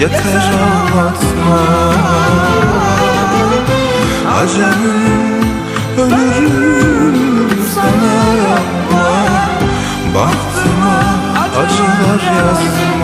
Yeter ağlatma Acemim ölürüm sana. Yapma Bahtıma acılar yazma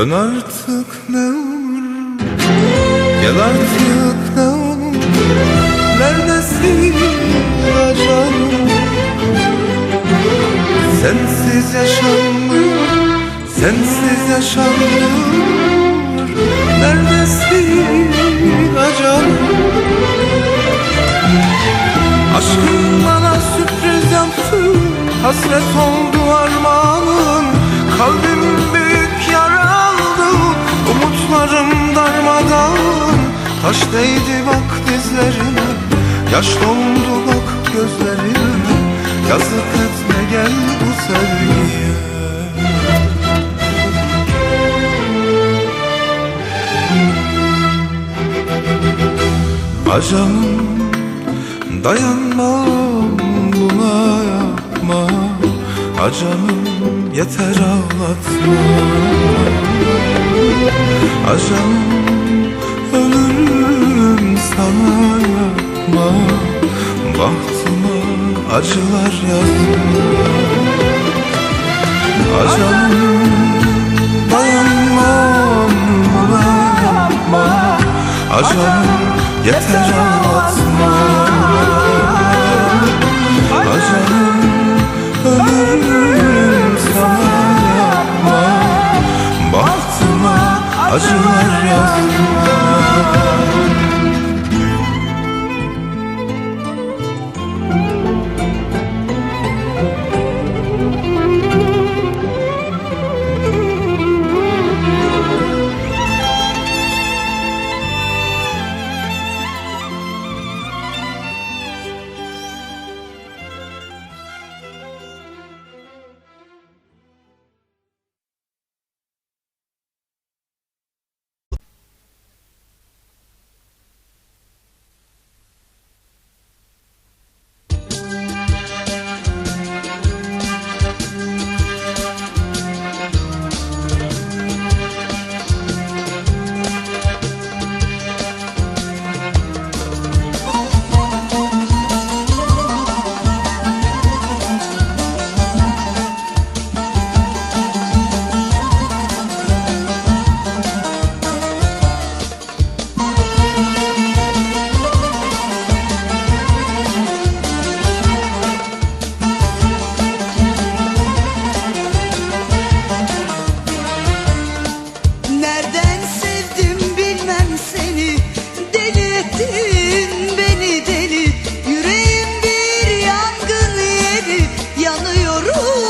Dön artık ne olur. Gel artık ne olur. Neredesin canım Sensiz yaşanmıyor. Sensiz yaşanmıyor. Neredesin canım Aşkın bana sürpriz yaptı. Hasret oldu armağanın. Kalbim Taş değdi bak dizlerime Yaş doldu bak gözlerime. Yazık etme gel bu sevgiye. Acanım Dayanmam buna yapma. Acanım yeter ağlatma. Acanım acılar yazma Acanım dayanmam buna yapma yeter ağlatma Acanım beni Deli ettin beni deli. Yüreğim bir yangın yeri Yanıyorum.